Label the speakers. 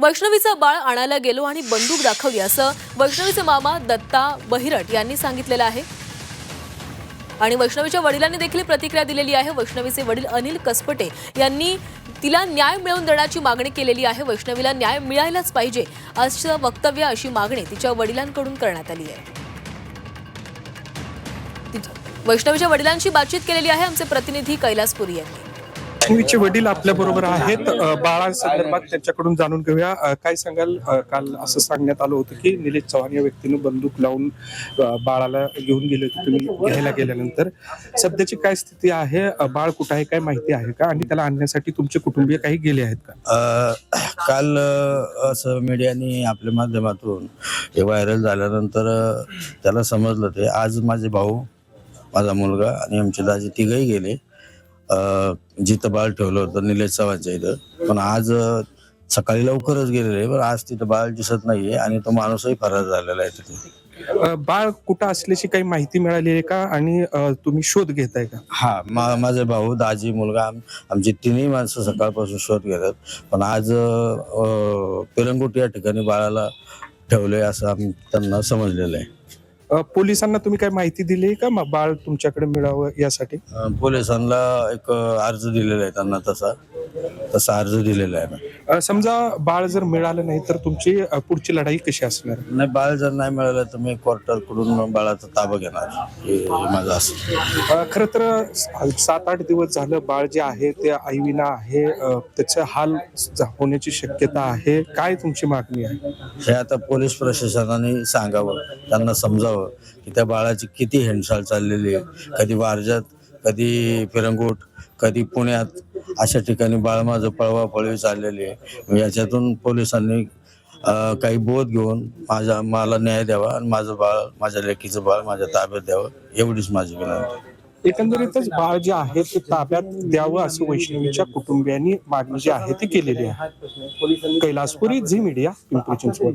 Speaker 1: वैष्णवीचं बाळ आणायला गेलो आणि बंदूक दाखवली. असं वैष्णवीचे मामा दत्ता बहिरट यांनी सांगितलेलं आहे. आणि वैष्णवीच्या वडिलांनी देखील प्रतिक्रिया दिलेली आहे. वैष्णवीचे वडील अनिल कसपटे यांनी तिला न्याय मिळवून देण्याची मागणी केलेली आहे. वैष्णवीला न्याय मिळायलाच पाहिजे असं वक्तव्य अशी मागणी तिच्या वडिलांकडून करण्यात आली आहे. वैष्णवीच्या वडिलांशी बातचीत केलेली आहे आमचे प्रतिनिधी कैलासपुरी यांनी.
Speaker 2: लक्ष्मीचे वडील आपल्या बरोबर आहेत. बाळासंदर्भात त्यांच्याकडून जाणून घेऊया. काय सांगाल? काल असं सांगण्यात आलं होतं की निलेश चव्हाण या व्यक्तीनं बंदूक लावून बाळाला घेऊन गेले होते तुम्ही घ्यायला गेल्यानंतर. सध्याची काय स्थिती आहे? बाळ कुठं आहे? काय माहिती आहे का? आणि त्याला आणण्यासाठी तुमचे कुटुंबीय काही गेले आहेत का?
Speaker 3: काल असं मीडियाने आपल्या माध्यमातून हे व्हायरल झाल्यानंतर त्याला समजलं ते. आज माझे भाऊ माझा मुलगा आणि आमचे दाजी तिघही गेले. जिथं बाळ ठेवलं होतं निलेश चव्हाणच्या इथं. पण आज सकाळी लवकरच गेलेले पण आज तिथं बाळ दिसत नाहीये आणि तो माणूसही फरार झालेला आहे तिथे.
Speaker 2: बाळ कुठं असल्याची काही माहिती मिळाली आहे का? आणि तुम्ही शोध घेताय का?
Speaker 3: हा मा माझे भाऊ दाजी मुलगा आम- आमची तिन्ही माणसं सकाळपासून शोध घेतात. पण आज अ, पिरंगुट या ठिकाणी बाळाला ठेवलंय असं आम त्यांना समजलेलं आहे.
Speaker 2: अ, पोलिसांना तुम्ही काय माहिती दिली का? बाळ तुमच्याकडे मिळावं यासाठी?
Speaker 3: पोलिसांना एक अर्ज दिलेला आहे त्यांना तसा. तसा अर्ज दिलेला आहे
Speaker 2: अ, समजा बाळ जर मिळालं नाही तर तुमची अ, पुढची लढाई कशी असणार?
Speaker 3: नाही बाळ जर नाही मिळालं तर मी कोर्टाकडून बाळाचा ताबा घेणार. हे हे माझं असं.
Speaker 2: अ, खरं तर स- सात आठ दिवस झालं बाळ जे आहे ते आईविना आहे अ, त्याचे हाल झ- होण्याची शक्यता आहे. काय तुमची मागणी आहे?
Speaker 3: हे आता पोलीस प्रशासनाने सांगावं त्यांना समजावं की त्या बाळाची किती हेंडसाल चाललेली आहे. कधी वारजात कधी फिरंगोट कधी पुण्यात अशा ठिकाणी बाळ माझं पळवापळवी चाललेली आहे. याच्यातून पोलिसांनी काही बोध घेऊन माझ्या मला न्याय द्यावा आणि माझं बाळ माझ्या लेकीचं बाळ माझ्या ताब्यात द्यावं एवढीच माझी विनंती.
Speaker 2: एकंदरीतच बाळ जे आहे ते ताब्यात द्यावं असं वैष्णवीच्या कुटुंबियांनी मागणी जी आहे ती केलेली आहे. Kailaspuri Zee media Pimpri Chinchwad.